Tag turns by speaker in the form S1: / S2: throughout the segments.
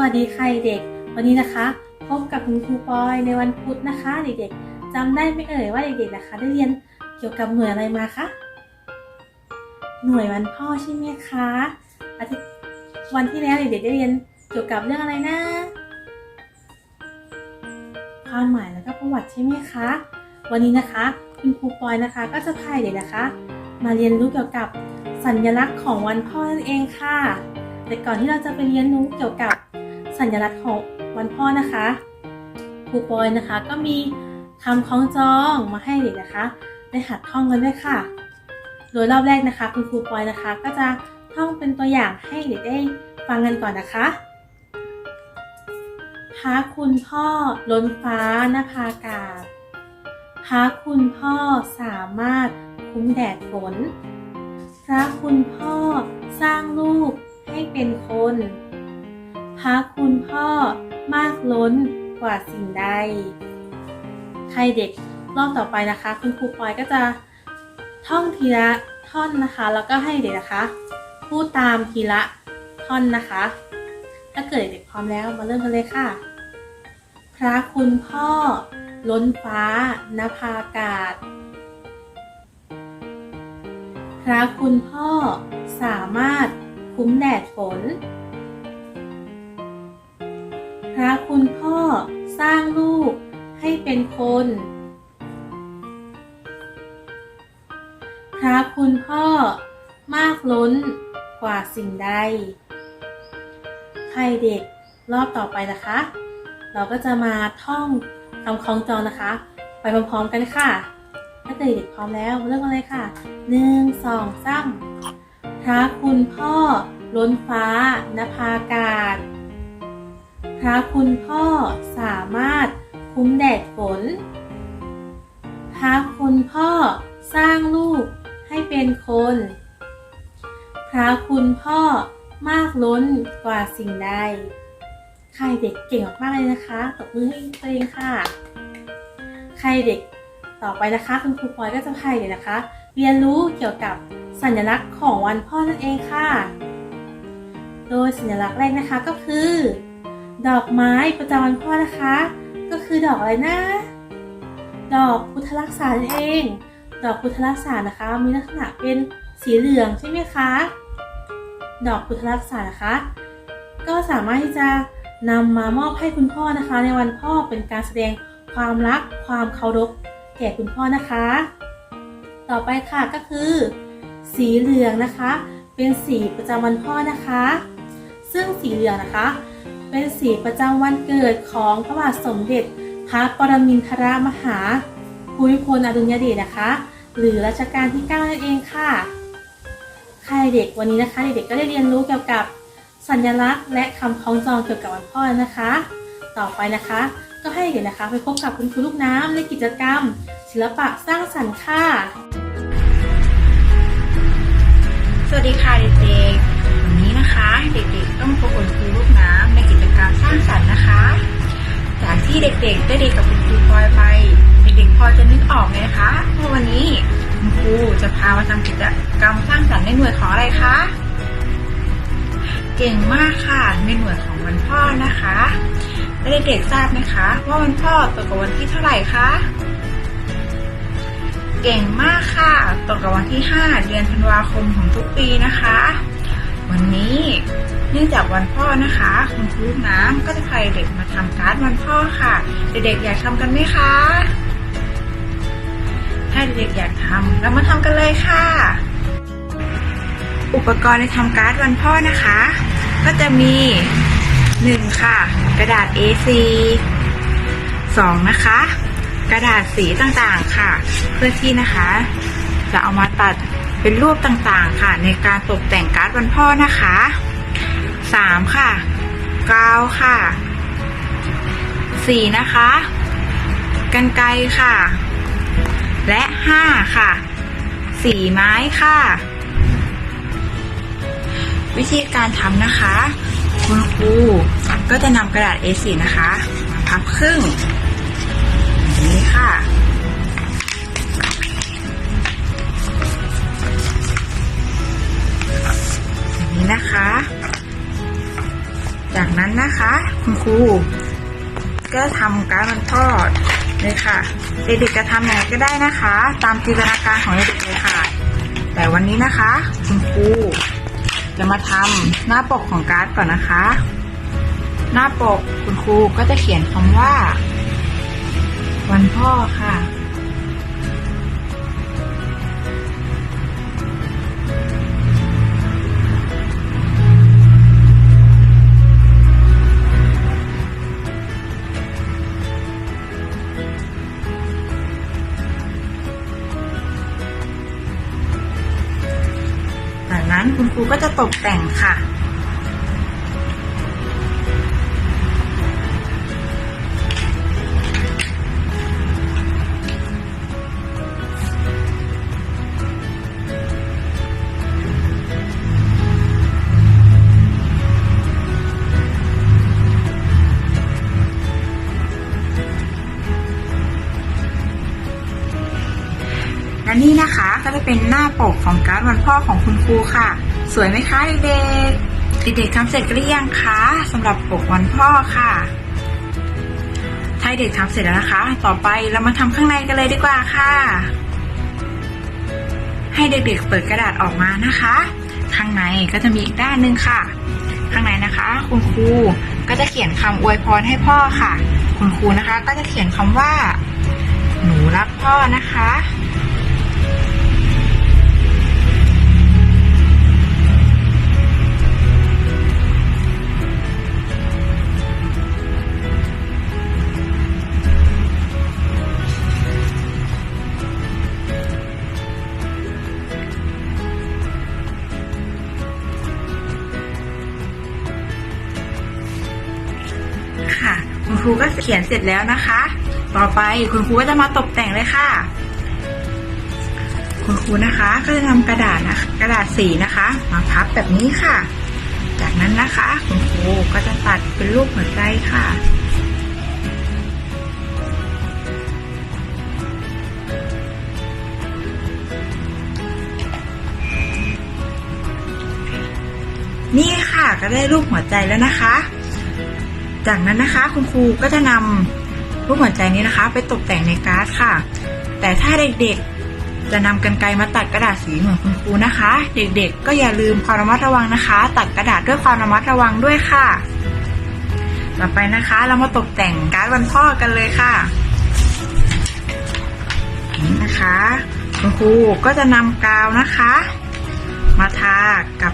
S1: วัสดีค่ะเด็ก วันนี้นะคะพบกับคุณครูปอยในวันพุธนะคะ เด็กๆจำได้ไหมเอ่ยว่าเด็กๆนะคะ ได้เรียนเกี่ยวกับหน่วยอะไรมาคะหน่วยวันพ่อใช่ไหมคะอาทิตย์วันที่แล้วเด็กๆได้เรียนเกี่ยวกับเรื่องอะไรนะความหมายแล้วก็ประวัติใช่ไหมคะ วันนี้นะคะ คุณครูปอยนะคะ ก็จะพาเด็กนะคะ มาเรียนรู้เกี่ยวกับสัญลักษณ์ของวันพ่อนั่นเองค่ะแต่ก่อนที่เราจะไปเรียนรู้เกี่ยวกับ สัญลักษณ์ของวันพ่อนะคะครูปอยนะคะ ก็มีคำคล้องจองมาให้เด็กนะคะได้หัดท่องกันด้วยค่ะ โดยรอบแรกนะคะ คุณครูปอยนะคะ ก็จะท่องเป็นตัวอย่างให้เด็กได้ฟังกันก่อนนะคะพระคุณพ่อล้นฟ้านภาอากาศพระคุณพ่อสามารถคุ้มแดดฝนพระคุณพ่อสร้างลูกให้เป็นคน พระคุณพ่อมากล้นกว่าสิ่งใด ใครเด็กรอบต่อไปนะคะ คุณครูปอยก็จะท่องทีละท่อนนะคะ แล้วก็ให้เด็กนะคะ พูดตามทีละท่อนนะคะ ถ้าเกิดเด็กพร้อมแล้วมาเริ่มกันเลยค่ะ พระคุณพ่อ ล้นฟ้านภาอากาศ พระคุณพ่อสามารถคุ้มแดดฝน พระคุณพ่อสร้างลูกให้เป็นคน พระคุณพ่อมากล้นกว่าสิ่งใด ใครเด็กรอบต่อไปนะคะ เราก็จะมาท่องคำคล้องจองนะคะ ไปพร้อมๆกันค่ะถ้าเดเด็กพร้อมแล้วเริ่มกันเลยค่ะหนึ่งสองสามพระคุณพ่อล้นฟ้านภาอากาศ พระคุณพ่อสามารถคุ้มแดดฝน พระคุณพ่อสร้างลูกให้เป็นคน พระคุณพ่อมากล้นกว่าสิ่งใด ใครเด็กเก่งมากเลยนะคะตบมือให้ตัวเองค่ะ ใครเด็กต่อไปนะคะ คุณครูปอยก็จะพาเด็กนะคะ เรียนรู้เกี่ยวกับสัญลักษณ์ของวันพ่อนั่นเองค่ะ โดยสัญลักษณ์แรกนะคะก็คือ ดอกไม้ประจำวันพ่อนะคะ ก็คือดอกอะไรนะ ดอกพุทธลักษานเอง ดอกพุทธลักษานะคะ มีลักษณะเป็นสีเหลืองใช่ไหมคะ ดอกพุทธลักษานะคะ ก็สามารถที่จะนำมามอบให้คุณพ่อนะคะ ในวันพ่อเป็นการแสดงความรักความเคารพแก่คุณพ่อนะคะ ต่อไปค่ะก็คือ สีเหลืองนะคะ เป็นสีประจำวันพ่อนะคะ ซึ่งสีเหลืองนะคะ เป็นสีประจำวันเกิดของพระบาทสมเด็จ พระปรมินทรมหาภูมิพลอดุลยเดชนะคะ หรือรัชกาลที่ 9 นั่นเองค่ะ ใครเด็กวันนี้นะคะ เด็กๆก็ได้เรียนรู้เกี่ยวกับสัญลักษณ์และคำคล้องจองเกี่ยวกับวันพ่อแล้วนะคะ ต่อไปนะคะ ก็ให้เด็กนะคะ ไปพบกับคุณครูลูกน้ำในกิจกรรม ศิลปะสร้างสรรค์ค่ะ
S2: สวัสดีค่ะเด็กๆวันนี้นะคะ เด็กๆต้องพบกับครูลูกน้างสรรค์นะคะ จากที่เด็กๆได้เรียนกับคุณครูพลอยไป เด็กๆพอจะนึกออกไหมนะคะว่าวันนี้คุณครูจะพามาทำกิจกรรมสร้างสรรค์ในหน่วยของอะไรคะเก่งมากค่ะในหน่วยของวันพ่อนะคะและเด็กๆทราบไหมคะ ว่าวันพ่อตรงกับวันที่เท่าไหร่คะเก่งมากค่ะตรงกับวันที่ 5 เดือนธันวาคมของทุกปีนะคะ วันนี้ นื่องจากวันพ่อนะคะคุณครูน้ำก็จะพาเด็กมาทำการ์ดวันพ่อค่ะ เด็กๆอยากทำกันไหมคะ ถ้าเด็กๆอยากทำเรามาทำกันเลยค่ะ อุปกรณ์ในทำการ์ดวันพ่อนะคะ ก็จะมี 1 ค่ะ กระดาษ A4 2 นะคะ กระดาษสีต่างๆค่ะ เพื่อที่นะคะ จะเอามาตัดเป็นรูปต่างๆ ค่ะ ในการตกแต่งการ์ดวันพ่อนะคะ 3ค่ะกาวค่ะ4นะคะกันไกรค่ะ และ5ค่ะสีไม้ค่ะ วิธีการทำนะคะ คุณครูก็จะนำกระดาษ A4 นะคะมาพับครึ่งนี้ค่ะนี้นะคะ จากนั้นนะคะ คุณครูก็ทำการมันทอดเลยค่ะ เด็กๆจะทำยังไงก็ได้นะคะ ตามจินตนาการของเด็กๆเลยค่ะ แต่วันนี้นะคะ คุณครูจะมาทำหน้าปกของการ์ดก่อนนะคะ หน้าปกคุณครูก็จะเขียนคำว่า วันพ่อค่ะ นั้นคุณครูก็จะตกแต่งค่ะและ ปกของการ์ดวันพ่อของคุณครูค่ะ สวยไหมคะเด็กๆเด็กๆทำเสร็จหรือยังคะสำหรับปกวันพ่อค่ะถ้าเด็กทำเสร็จแล้วนะคะ ต่อไปเรามาทำข้างในกันเลยดีกว่าค่ะ ให้เด็กๆเปิดกระดาษออกมานะคะ ข้างในก็จะมีอีกด้านหนึ่งค่ะ ข้างในนะคะ คุณครูก็จะเขียนคำอวยพรให้พ่อค่ะ คุณครูนะคะ ก็จะเขียนคำว่า หนูรักพ่อนะคะ รูก็เขียนเสร็จแล้วนะคะ ต่อไปคุณครูก็จะมาตกแต่งเลยค่ะ คุณครูนะคะก็จะนำกระดาษนะกระดาษสีนะคะ มาพับแบบนี้ค่ะ จากนั้นนะคะ คุณครูก็จะตัดเป็นรูปหัวใจค่ะนี่ค่ะก็ได้รูปหัวใจแล้วนะคะ จากนั้นนะคะคุณครูก็จะนำรูปหัวใจนี้นะคะ ไปตกแต่งในการ์ดค่ะ แต่ถ้าเด็กๆ จะนำกันไกรมาตัดกระดาษสีเหมือนคุณครูนะคะ เด็กๆ ก็อย่าลืมความระมัดระวังนะคะ ตัดกระดาษด้วยความระมัดระวังด้วยค่ะ ต่อไปนะคะเรามาตกแต่งการ์ดวันพ่อกันเลยค่ะนี่นะคะ คุณครูก็จะนำกาวนะคะ มาทากับ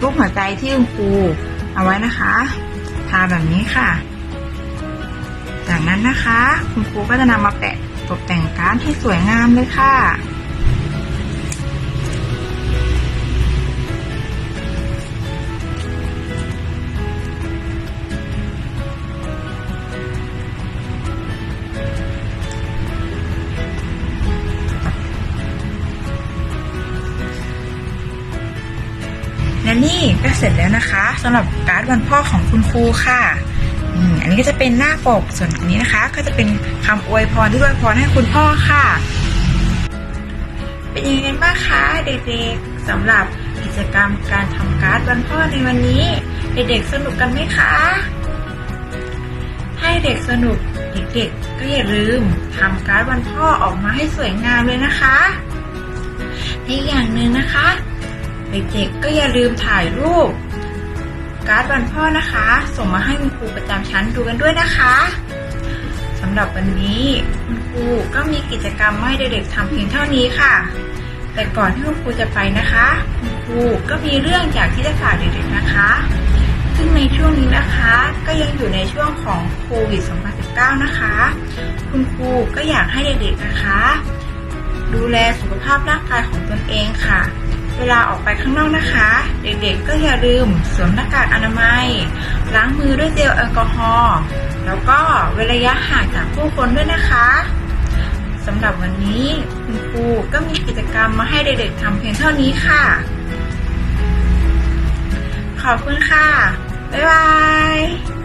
S2: รูปหัวใจที่คุณครูเอาไว้นะคะ ทาแบบนี้ค่ะ จากนั้นนะคะ คุณครูก็จะนำมาแปะตกแต่งการ์ดให้สวยงามเลยค่ะและ สร็จแล้วนะคะสำหรับการ์ดวันพ่อของคุณครูค่ะอันนี้ก็จะเป็นหน้าปกส่วนอันนี้นะคะ ก็จะเป็นคำอวยพรที่อวยพรให้คุณพ่อค่ะ เป็นยังไงบ้างคะเด็กๆสำหรับกิจกรรมการทำการ์ดวันพ่อในวันนี้ เด็กๆสนุกกันไหมคะให้เด็กสนุกเด็กๆก็อย่าลืมทำการ์ดวันพ่อออกมาให้สวยงามเลยนะคะและอีกอย่างหนึ่งนะคะ เด็กๆ ก็อย่าลืมถ่ายรูป การ์ดวันพ่อนะคะ ส่งมาให้คุณครูประจำชั้นดูกันด้วยนะคะสำหรับวันนี้คุณครูก็มีกิจกรรมให้เด็กๆทำเพียงเท่านี้ค่ะ แต่ก่อนที่คุณครูจะไปนะคะ คุณครูก็มีเรื่องอยากที่จะฝากเด็กๆนะคะ ซึ่งในช่วงนี้นะคะก็ยังอยู่ในช่วงของโควิด 2019 นะคะ คุณครูก็อยากให้เด็กๆนะคะ ดูแลสุขภาพร่างกายของตนเองค่ะ เวลาออกไปข้างนอกนะคะ เด็กๆก็อย่าลืมสวมหน้ากากอนามัย ล้างมือด้วยเจลแอลกอฮอล์แล้วก็เว้นระยะห่างจากผู้คนด้วยนะคะสำหรับวันนี้คุณครูก็มีกิจกรรมมาให้เด็กๆทำเพียงเท่านี้ค่ะ ขอบคุณค่ะ บ๊ายบาย